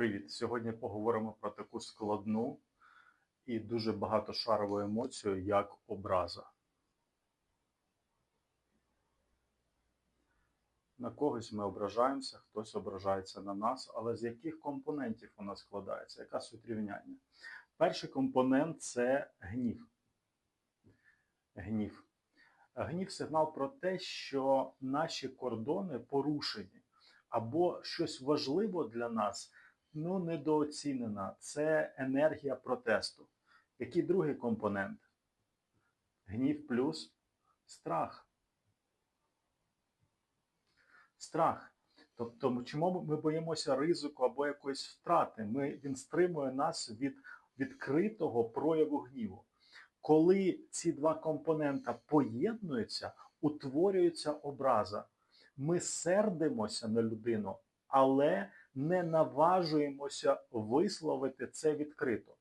Привіт! Сьогодні поговоримо про таку складну і дуже багатошарову емоцію, як образа. На когось ми ображаємося, хтось ображається на нас, але з яких компонентів вона складається? Яка суть рівняння? Перший компонент це гнів. Гнів. Гнів сигнал про те, що наші кордони порушені, або щось важливо для нас ну, недооцінена. Це енергія протесту. Який другий компонент? Гнів плюс страх. Страх. Тобто, чому ми боїмося ризику або якоїсь втрати? Ми, Він стримує нас від відкритого прояву гніву. Коли ці два компонента поєднуються, утворюється образа. Ми сердимося на людину, але не наважуємося висловити це відкрито.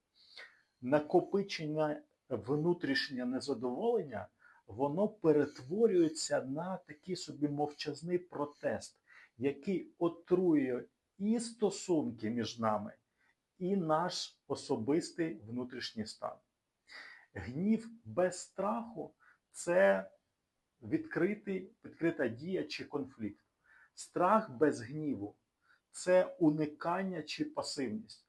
Накопичення внутрішнє незадоволення, воно перетворюється на такий собі мовчазний протест, який отрує і стосунки між нами, і наш особистий внутрішній стан. Гнів без страху це відкритий, відкрита дія чи конфлікт. Страх без гніву це уникання чи пасивність.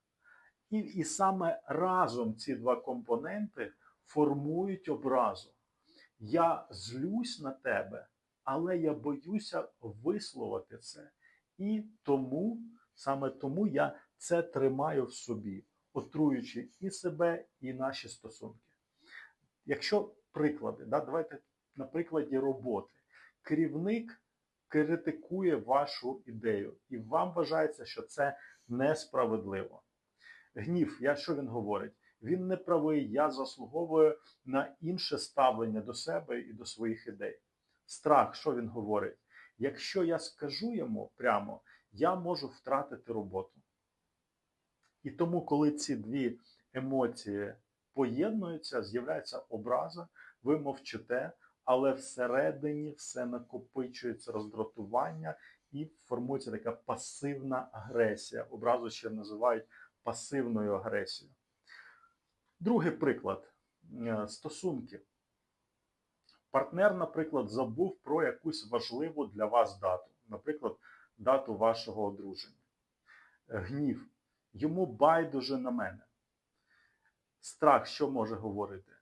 І, і саме разом ці два компоненти формують образу. Я злюсь на тебе, але я боюся висловити це. І тому, саме тому я це тримаю в собі, отруючи і себе, і наші стосунки. Якщо приклади, да, давайте на прикладі роботи. Керівник критикує вашу ідею, і вам вважається, що це несправедливо. Гнів, я що він говорить? Він не правий, я заслуговую на інше ставлення до себе і до своїх ідей. Страх, що він говорить? Якщо я скажу йому прямо, я можу втратити роботу. І тому, коли ці дві емоції поєднуються, з'являється образа, ви мовчите, але всередині все накопичується роздратування і формується така пасивна агресія. Образу ще називають пасивною агресією. Другий приклад е, стосунки. Партнер, наприклад, забув про якусь важливу для вас дату, наприклад, дату вашого одруження. Гнів. Йому байдуже на мене. Страх, що може говорити?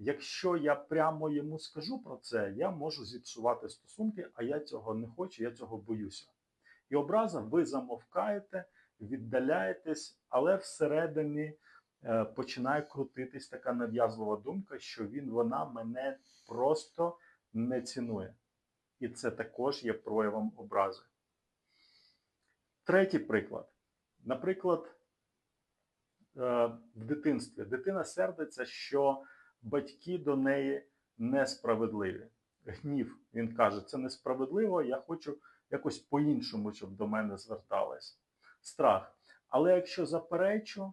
Якщо я прямо йому скажу про це, я можу зіпсувати стосунки, а я цього не хочу, я цього боюся. І образа ви замовкаєте, віддаляєтесь, але всередині е, починає крутитись така нав'язлива думка, що він, вона мене просто не цінує. І це також є проявом образи. Третій приклад. Наприклад, е, в дитинстві дитина сердиться, що батьки до неї несправедливі. Гнів, він каже, це несправедливо, я хочу якось по-іншому, щоб до мене звертались. Страх. Але якщо заперечу,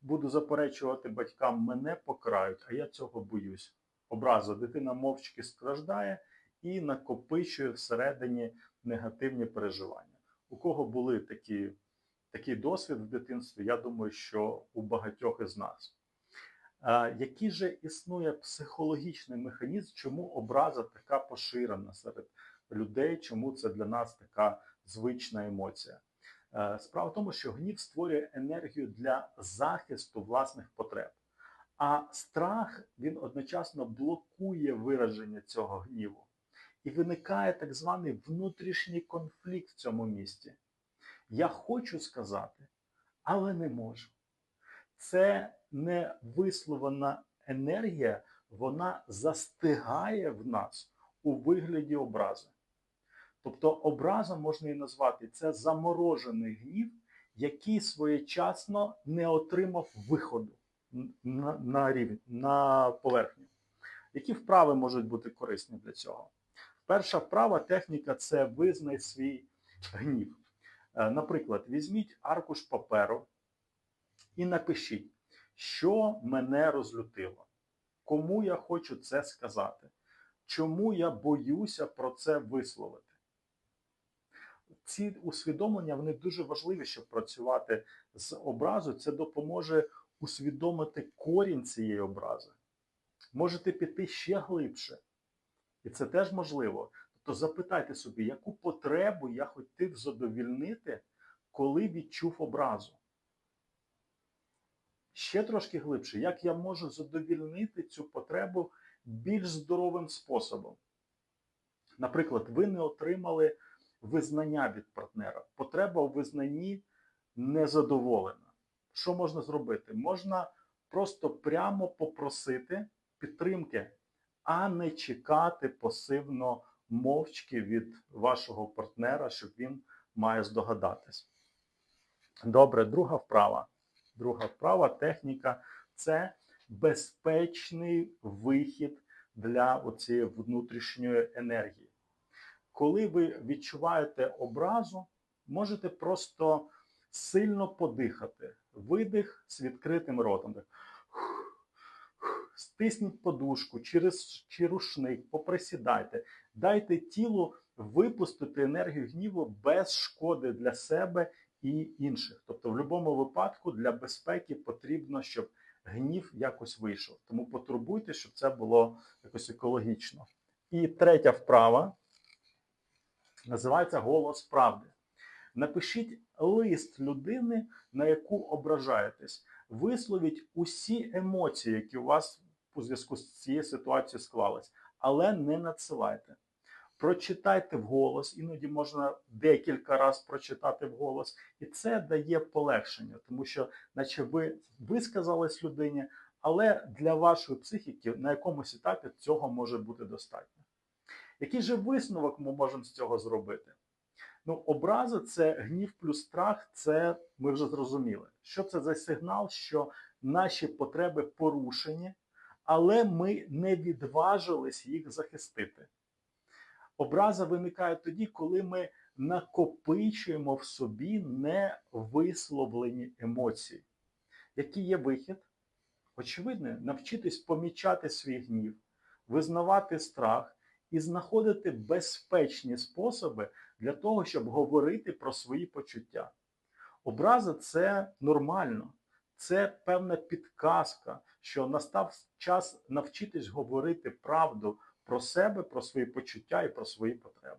буду заперечувати батькам, мене покрають, а я цього боюсь. Образа, дитина мовчки страждає і накопичує всередині негативні переживання. У кого були такі, такий досвід в дитинстві, я думаю, що у багатьох із нас. Який же існує психологічний механізм, чому образа така поширена серед людей, чому це для нас така звична емоція? Справа в тому, що гнів створює енергію для захисту власних потреб, а страх він одночасно блокує вираження цього гніву. І виникає так званий внутрішній конфлікт в цьому місці. Я хочу сказати, але не можу. Це невисловлена енергія, вона застигає в нас у вигляді образи. Тобто образа можна і назвати це заморожений гнів, який своєчасно не отримав виходу на на, рівень, на поверхню. Які вправи можуть бути корисні для цього? Перша вправа техніка це визнай свій гнів. Е, наприклад, візьміть аркуш паперу і напишіть, що мене розлютило, кому я хочу це сказати, чому я боюся про це висловити. ці усвідомлення вони дуже важливі, щоб працювати з образу. Це допоможе усвідомити корінь цієї образи. Можете піти ще глибше. І це теж можливо. Тобто запитайте собі, яку потребу я хотів задовільнити, коли відчув образу. Ще трошки глибше, як я можу задовільнити цю потребу більш здоровим способом. Наприклад, ви не отримали визнання від партнера. Потреба у визнанні незадоволена. Що можна зробити? Можна просто прямо попросити підтримки, а не чекати пасивно мовчки від вашого партнера, щоб він має здогадатись. Добре, друга вправа. Друга вправа, техніка це безпечний вихід для оцієї внутрішньої енергії. Коли ви відчуваєте образу, можете просто сильно подихати. Видих з відкритим ротом. Стисніть подушку через чи рушник, поприсідайте, дайте тілу випустити енергію гніву без шкоди для себе і інших. Тобто, в будь-якому випадку для безпеки потрібно, щоб гнів якось вийшов. Тому потурбуйте, щоб це було якось екологічно. І третя вправа називається Голос правди. Напишіть лист людини, на яку ображаєтесь. Висловіть усі емоції, які у вас у зв'язку з цією ситуацією склались, але не надсилайте. Прочитайте вголос, іноді можна декілька разів прочитати вголос, і це дає полегшення, тому що, наче ви висказались людині, але для вашої психіки на якомусь етапі цього може бути достатньо. Який же висновок ми можемо з цього зробити? Ну, образа це гнів плюс страх, це ми вже зрозуміли. Що це за сигнал, що наші потреби порушені, але ми не відважились їх захистити. Образа виникає тоді, коли ми накопичуємо в собі невисловлені емоції. Який є вихід? Очевидно, навчитись помічати свій гнів, визнавати страх і знаходити безпечні способи для того, щоб говорити про свої почуття. Образа це нормально, це певна підказка, що настав час навчитись говорити правду про себе, про свої почуття і про свої потреби.